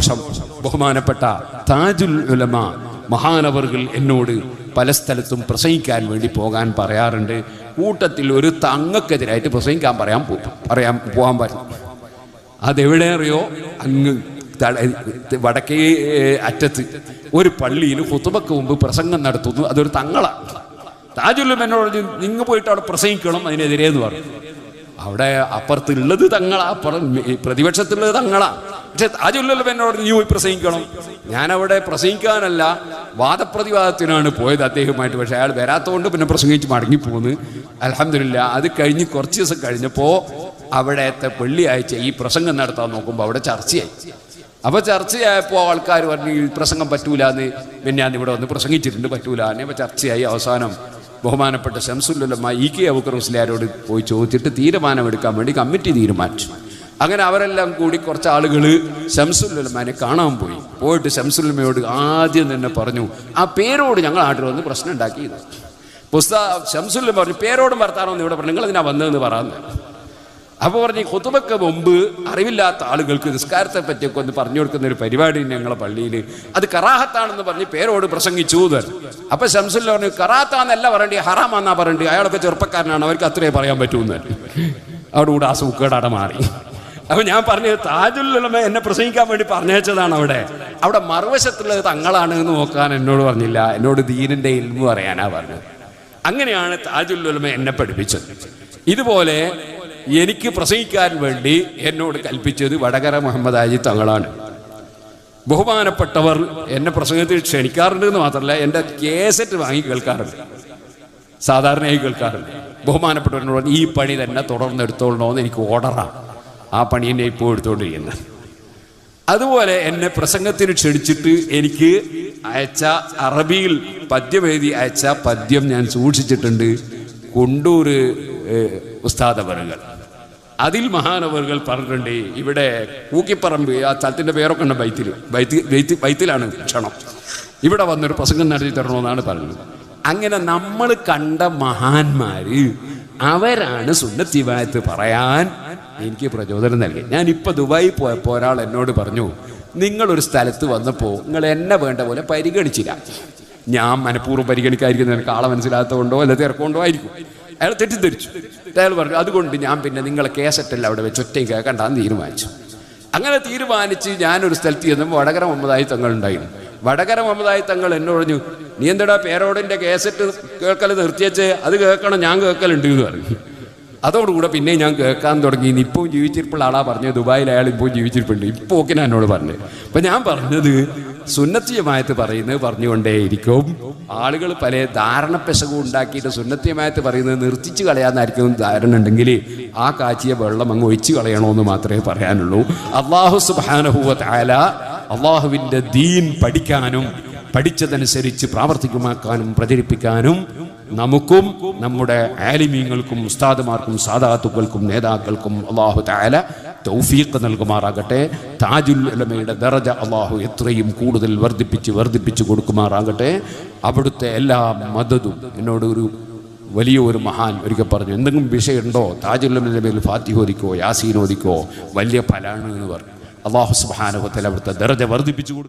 സന്തോഷം ബഹുമാനപ്പെട്ട താജുൽ ഉലമ മഹാനവറുകൾ എന്നോട് പല സ്ഥലത്തും പ്രസംഗിക്കാൻ വേണ്ടി പോകാൻ പറയാറുണ്ട്. കൂട്ടത്തിൽ ഒരു തങ്ങക്കെതിരായിട്ട് പ്രസംഗിക്കാൻ പറയാൻ പറയാൻ പോകാൻ പറ്റും. അതെവിടെ അറിയോ? അങ്ങ് വടക്കേ അറ്റത്ത് ഒരു പള്ളിയിൽ കുത്തുമക്ക് മുമ്പ് പ്രസംഗം നടത്തുന്നു. അതൊരു തങ്ങളാണ് താജുല്ലും എന്നോട് നിങ്ങൾ പോയിട്ട് അവിടെ പ്രസംഗിക്കണം അതിനെതിരെ എന്ന് പറഞ്ഞു. അവിടെ അപ്പുറത്തുള്ളത് തങ്ങളാ പ്രതിപക്ഷത്തുള്ളത് തങ്ങളാ. പക്ഷെ താജുല്ലും എന്നോട് നീ പോയി പ്രസംഗിക്കണം. ഞാനവിടെ പ്രസംഗിക്കാനല്ല വാദപ്രതിവാദത്തിനാണ് പോയത് അദ്ദേഹമായിട്ട് പക്ഷെ അയാൾ വരാത്തതുകൊണ്ട് പിന്നെ പ്രസംഗിച്ച് മടങ്ങിപ്പോന്ന്. അലഹമില്ല അത് കഴിഞ്ഞ് കുറച്ച് ദിവസം കഴിഞ്ഞപ്പോൾ അവിടത്തെ വെള്ളിയാഴ്ച ഈ പ്രസംഗം നടത്താൻ നോക്കുമ്പോൾ അവിടെ ചർച്ചയായി. അപ്പോൾ ചർച്ചയായപ്പോൾ ആൾക്കാർ പറഞ്ഞു ഈ പ്രസംഗം പറ്റൂല എന്ന് പിന്നെ ഞാൻ ഇവിടെ വന്ന് പ്രസംഗിച്ചിട്ടുണ്ട് പറ്റൂല അപ്പോൾ ചർച്ചയായി. അവസാനം ബഹുമാനപ്പെട്ട ശംസുല്ലമ്മ ഇ കെ അബുക്കർ പോയി ചോദിച്ചിട്ട് തീരുമാനമെടുക്കാൻ വേണ്ടി കമ്മിറ്റി തീരുമാനിച്ചു. അങ്ങനെ അവരെല്ലാം കൂടി കുറച്ച് ആളുകൾ ശംസുല്ലമ്മനെ കാണാൻ പോയി. പോയിട്ട് ശംസുല്ലമ്മയോട് ആദ്യം തന്നെ പറഞ്ഞു ആ പേരോട് ഞങ്ങൾ നാട്ടിൽ വന്ന് പ്രശ്നം ഉണ്ടാക്കിയത്? പുസ്തക ശംസുല്ല പറഞ്ഞു പേരോടും വർത്താനൊന്നും ഇവിടെ പറഞ്ഞു നിങ്ങൾ ഇതിനാ വന്നതെന്ന് പറയുന്നത് അപ്പോൾ പറഞ്ഞു കുത്തുബക്ക് മുമ്പ് അറിവില്ലാത്ത ആളുകൾക്ക് നിസ്കാരത്തെ പറ്റിയൊക്കെ ഒന്ന് പറഞ്ഞു കൊടുക്കുന്ന ഒരു പരിപാടി ഞങ്ങളെ പള്ളിയിൽ അത് കറാഹത്താണെന്ന് പറഞ്ഞ് പേരോട് പ്രസംഗിച്ചു തരും അപ്പൊ ശംസുല്ല പറഞ്ഞു കറാത്താന്നല്ല പറയണ്ടേ ഹറാമാന്നാ പറയണ്ടേ അയാളൊക്കെ ചെറുപ്പക്കാരനാണ് അവർക്ക് അത്രേ പറയാൻ പറ്റൂന്ന് അവിടെ കൂടെ ആ സൂക്കേടാടെ മാറി. അപ്പൊ ഞാൻ പറഞ്ഞത് താജുല്ലുലമ എന്നെ പ്രസംഗിക്കാൻ വേണ്ടി പറഞ്ഞയച്ചതാണ് അവിടെ. അവിടെ മറുവശത്തുള്ളത് തങ്ങളാണ് എന്ന് നോക്കാൻ എന്നോട് പറഞ്ഞില്ല. എന്നോട് ദീനിന്റെ ഇൽമു പറയാനാ പറഞ്ഞത്. അങ്ങനെയാണ് താജുല്ലുലമ എന്നെ പഠിപ്പിച്ചത്. ഇതുപോലെ എനിക്ക് പ്രസംഗിക്കാൻ വേണ്ടി എന്നോട് കൽപ്പിച്ചത് വടകര മുഹമ്മദ് ആജി തങ്ങളാണ്. ബഹുമാനപ്പെട്ടവർ എന്നെ പ്രസംഗത്തിൽ ക്ഷണിക്കാറുണ്ട് എന്ന് മാത്രമല്ല എന്റെ കേസറ്റ് വാങ്ങി കേൾക്കാറുണ്ട്. സാധാരണയായി കേൾക്കാറുണ്ട്. ബഹുമാനപ്പെട്ടവരോട് പറഞ്ഞു, ഈ പണി തന്നെ തുടർന്നെടുത്തോളണമെന്ന് എനിക്ക് ഓർഡറാണ്. ആ പണി എന്നെ ഇപ്പോൾ എടുത്തുകൊണ്ടിരിക്കുന്നത് അതുപോലെ എന്നെ പ്രസംഗത്തിന് ക്ഷണിച്ചിട്ട് എനിക്ക് അയച്ച അറബിയിൽ പദ്യമെഴുതി അയച്ച പദ്യം ഞാൻ സൂക്ഷിച്ചിട്ടുണ്ട്. കൊണ്ടൂർ ഉസ്താദവറുകൾ. അതിൽ മഹാനവറുകൾ പറഞ്ഞിട്ടുണ്ട് ഇവിടെ കൂക്കിപ്പറമ്പ് ആ സ്ഥലത്തിന്റെ പേരൊക്കെ ഉണ്ട് ബൈത്തിൽ ബൈത്ത് ബൈത്ത് ബൈത്തിലാണ് ക്ഷണം. ഇവിടെ വന്നൊരു പ്രസംഗം നടത്തി തരണമെന്നാണ് പറഞ്ഞത്. അങ്ങനെ നമ്മൾ കണ്ട മഹാന്മാര് അവരാണ് സുന്നത്തിവായത്ത് പറയാൻ എനിക്ക് പ്രചോദനം നൽകി. ഇപ്പൊ ദുബായി പോയപ്പോൾ ഒരാൾ എന്നോട് പറഞ്ഞു നിങ്ങളൊരു സ്ഥലത്ത് വന്നപ്പോൾ നിങ്ങൾ എന്നെ വേണ്ട പോലെ പരിഗണിച്ചില്ല. ഞാൻ മനഃപൂർവം പരിഗണിക്കാതിരിക്കുന്ന എനിക്ക് ആളെ മനസ്സിലാത്തതുകൊണ്ടോ അല്ല തിരക്കൊണ്ടോ ആയിരിക്കും. അയാൾ തെറ്റിദ്ധരിച്ചു. അയാൾ പറഞ്ഞു അതുകൊണ്ട് ഞാൻ പിന്നെ നിങ്ങളെ കേസറ്റല്ല അവിടെ വെച്ച് ഒറ്റയും കേൾക്കണ്ടെന്ന് തീരുമാനിച്ചു. അങ്ങനെ തീരുമാനിച്ച് ഞാനൊരു സ്ഥലത്ത് ചെന്നപ്പോൾ വടകര മുഹമ്മദായി തങ്ങൾ ഉണ്ടായിരുന്നു. വടകര മുഹമ്മദായി തങ്ങൾ എന്നോട് പറഞ്ഞു നീ എന്താടാ പേരോടിന്റെ കേസറ്റ് കേൾക്കൽ നിർത്തിയച്ച് അത് കേൾക്കണം ഞാൻ കേൾക്കലുണ്ട് എന്ന് പറഞ്ഞു. അതോടുകൂടെ പിന്നെ ഞാൻ കേൾക്കാൻ തുടങ്ങി. ഇപ്പോൾ ജീവിച്ചിരിപ്പുള്ള ആളാ പറഞ്ഞത്. ദുബായിൽ അയാൾ ഇപ്പോൾ ജീവിച്ചിരിപ്പുണ്ട്. ഇപ്പോൾ ഒക്കെ എന്നോട് പറഞ്ഞത് അപ്പം ഞാൻ പറഞ്ഞത് സുന്നത്തിയമായത്ത് പറയുന്നത് പറഞ്ഞുകൊണ്ടേയിരിക്കും. ആളുകൾ പല ധാരണ പെശകും ഉണ്ടാക്കിയിട്ട് സുന്നത്തിയമായത്ത് പറയുന്നത് നിർത്തിച്ച് കളയാമെന്നായിരിക്കും ധാരണ ഉണ്ടെങ്കിൽ ആ കാച്ചിയ വെള്ളം അങ്ങ് ഒഴിച്ചു കളയണമെന്ന് മാത്രമേ പറയാനുള്ളൂ. അള്ളാഹു സുബാനഹുവ താല അള്ളാഹുവിന്റെ ദീൻ പഠിക്കാനും പഠിച്ചതനുസരിച്ച് പ്രാവർത്തികമാക്കാനും പ്രചരിപ്പിക്കാനും നമുക്കും നമ്മുടെ ആലിമീങ്ങൾക്കും ഉസ്താദുമാർക്കും സാദാത്തുക്കൾക്കും നേതാക്കൾക്കും അള്ളാഹു താല തൗഫീഖ് നൽകുമാറാകട്ടെ. താജുൽ ഉലമയുടെ ദറജ അള്ളാഹു എത്രയും കൂടുതൽ വർദ്ധിപ്പിച്ച് വർദ്ധിപ്പിച്ച് കൊടുക്കുമാറാകട്ടെ. അവിടുത്തെ എല്ലാ മദതും എന്നോട് ഒരു വലിയ ഒരു മഹാൻ ഒരിക്കൽ പറഞ്ഞു എന്തെങ്കിലും വിഷയമുണ്ടോ? താജുല്ലമിന്റെ പേരിൽ ഫാത്തിഹ് ഓദിക്കോ യാസീൻ വലിയ ഫലാണ് എന്ന് പറഞ്ഞു അള്ളാഹു സുബാനുഭത്തിൽ അവിടുത്തെ ദറജ വർദ്ധിപ്പിച്ചു കൊടുക്കും